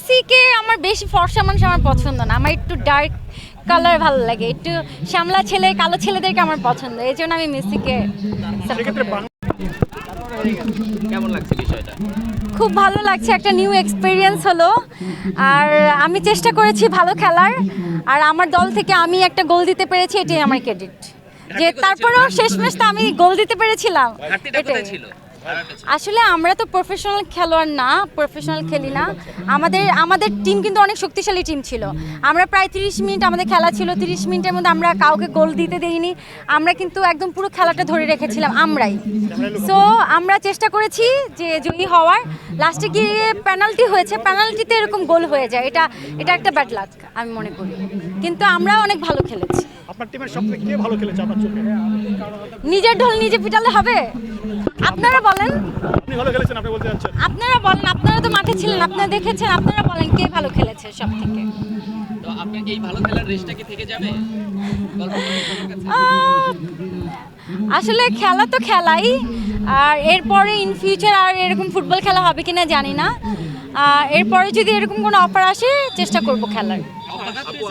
মেসিকে আমার বেশি ফর্সা মানুষ আমার পছন্দ না। আমার একটু ডার্ক কালার ভালো লাগে। একটু শ্যামলা ছেলে কালো ছেলেদেরকে আমার পছন্দ। এই জন্য আমি মেসিকে কেমন লাগছে বিষয়টা? খুব ভালো লাগছে একটা নিউ এক্সপিরিয়েন্স হলো। আর আমি চেষ্টা করেছি ভালো খেলার। আর আমার দল থেকে আমি একটা গোল দিতে পেরেছি এটাই আমার ক্রেডিট যে তারপরেও শেষমেশ তো আমি গোল দিতে পেরেছিলাম। এটাই। আসলে আমরা তো প্রফেশনাল খেলোয়াড় না প্রফেশনাল খেলি না। আমাদের আমাদের টিম কিন্তু অনেক শক্তিশালী টিম ছিল। আমরা প্রায় তিরিশ মিনিট আমাদের খেলা ছিল, তিরিশ মিনিটের মধ্যে আমরা কাউকে গোল দিতে দেইনি। আমরা কিন্তু একদম পুরো খেলাটা ধরে রেখেছিলাম, আমরাই। সো আমরা চেষ্টা করেছি যে জয়ী হওয়ার। লাস্টে গিয়ে পেনাল্টি হয়েছে পেনাল্টিতে এরকম গোল হয়ে যায়। এটা এটা একটা ব্যাড লাক আমি মনে করি। কিন্তু আমরা অনেক ভালো খেলেছি। আপনার টিমের সবথেকে কে ভালো খেলেছে আপনার চোখে? নিজের ঢোল নিজে পিটালে হবে? আপনারা বলেন। আপনি ভালো খেলেছেন আপনি বলতে চাচ্ছেন আপনারা বলেন আপনারা তো মাঠে ছিলেন আপনারা দেখেছেন আপনারা বলেন কে ভালো খেলেছে সব থেকে তো আপনার এই ভালো খেলার রেসটা কি থেকে যাবে? আসলে খেলা তো খেলাই আর এরপরে ইন ফিউচার আর এরকম ফুটবল খেলা হবে কিনা জানি না। এরপরে যদি এরকম কোনো অফার আসে চেষ্টা করব খেলার।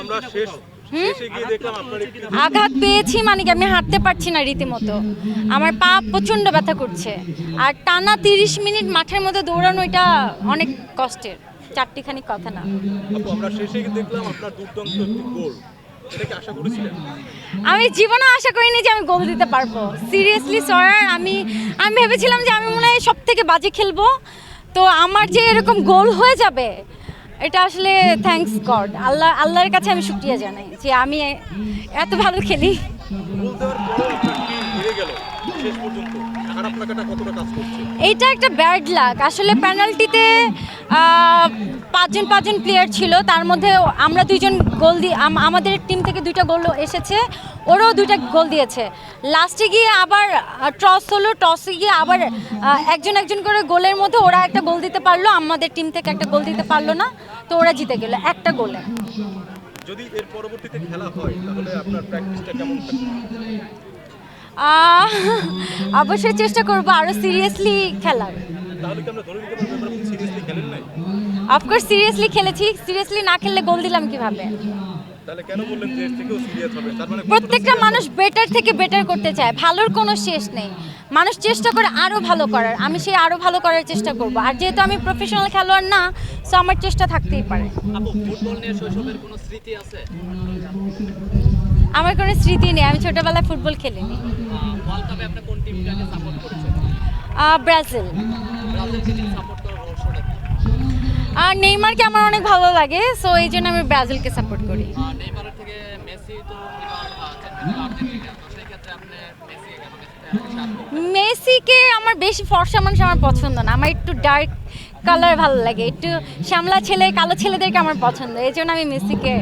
আমরা শেষ আঘাত পেয়েছি মানে কি আমি হাঁটতে পারছি না রীতিমতো। আমার পা প্রচণ্ড ব্যথা করছে। আর টানা তিরিশ মিনিট মাঠের মধ্যে দৌড়ানো এটা অনেক কষ্টের। চারটিখানি কথা না। আমরা শেষে দেখলাম আপনার দুর্দান্ত একটি গোল। আমি জীবনে আশা করিনি যে আমি গোল দিতে পারব। সিরিয়াসলি সরার আমি আমি ভেবেছিলাম যে আমি মনে হয় সব থেকে বাজে খেলব। তো আমার যে এরকম গোল হয়ে যাবে এটা আসলে থ্যাঙ্কস গড আল্লাহ আল্লাহর কাছে আমি শুক্রিয়া জানাই যে আমি এত ভালো খেলি। এইটা একটা ব্যাড লাক আসলে পেনাল্টিতে পাঁচজন পাঁচজন প্লেয়ার ছিল। তার মধ্যে আমরা দুইজন গোল দিয়ে আমাদের টিম থেকে দুইটা গোল এসেছে। ওরাও দুইটা গোল দিয়েছে। লাস্টে গিয়ে আবার টস হলো টসে গিয়ে আবার একজন একজন করে গোলের মধ্যে ওরা একটা গোল দিতে পারল আমাদের টিম থেকে একটা গোল দিতে পারল না তো ওরা জিতে গেল একটা গোলে। যদি এর পরবর্তীতে খেলা হয় তাহলে আপনার প্র্যাকটিসটা কেমন অবশ্যই চেষ্টা করব আরও সিরিয়াসলি খেলার। অফকোর্স সিরিয়াসলি খেলেছি। সিরিয়াসলি না খেললে গোল দিলাম কীভাবে? তাহলে কেন বললেন যে এর থেকেও সিরিয়াস হবে? তার মানে প্রত্যেকটা মানুষ বেটার থেকে বেটার করতে চায়। ভালোর কোনো শেষ নেই। মানুষ চেষ্টা করে আরও ভালো করার। আমি সেই আরও ভালো করার চেষ্টা করব। আর যেহেতু আমি প্রফেশনাল খেলোয়াড় না সো আমার চেষ্টা থাকতেই পারে। আপু ফুটবল নিয়ে শৈশবের কোনো স্মৃতি আছে? আমার কোনো স্মৃতি নেই। আমি ছোটোবেলায় ফুটবল খেলিনি। ওয়ার্ল্ড কাপে আপনি কোন টিমটাকে সাপোর্ট করেছেন? আহ, ব্রাজিল। ব্রাজিলকে টিম সাপোর্ট করার রহস্যটা কি? আর নেইমারকে আমার অনেক ভালো লাগে সো এই জন্য আমি ব্রাজিলকে সাপোর্ট করি। মেসিকে আমার বেশি ফর্সা মানুষ আমার পছন্দ না। আমার একটু ডার্ক কালার ভালো লাগে একটু শ্যামলা ছেলে কালো ছেলেদেরকে আমার পছন্দ এই জন্য আমি মেসিকে